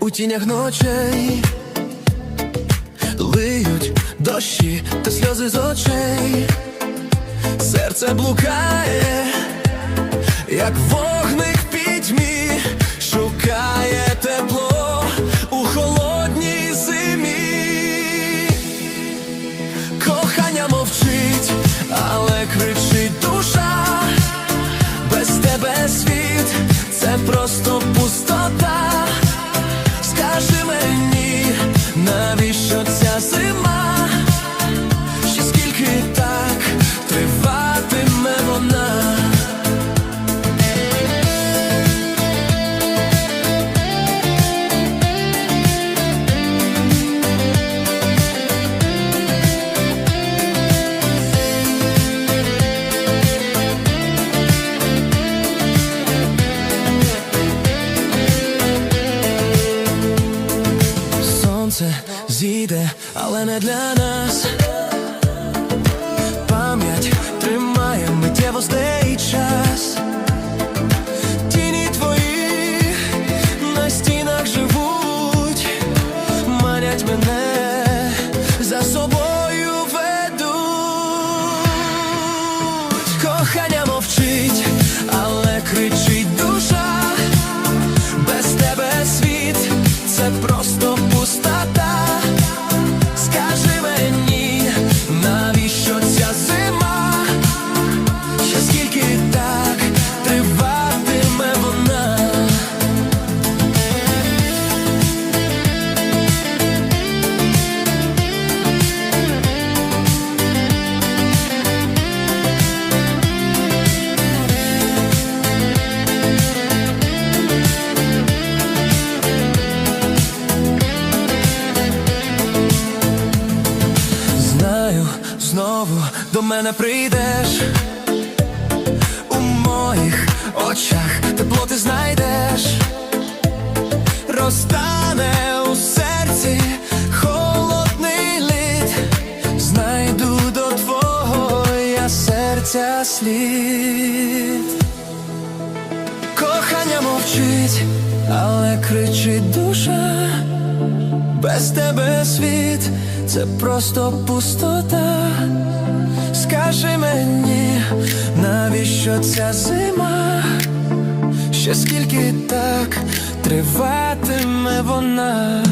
у тінях ночей. Лиють дощі та сльози з очей, серце блукає, як вогник пітьмі, шукає тепло у холодній зимі. Кохання мовчить, але кричить душа, без тебе світ, це просто пустота. Навіщо зійде, але не для нас. Пам'ять тримає миттєвостей час. Тіні твої на стінах живуть, манять мене за собою ведуть. Кохання мовчить, але кричить душа без тебе світ це просто пустота. Знову до мене прийдеш. У моїх очах тепло ти знайдеш, розтане у серці холодний лід, знайду до твого серця слід. Кохання мовчить, але кричить душа. Без тебе світ це просто пустота. Скажи мені, навіщо ця зима? Ще скільки так триватиме вона?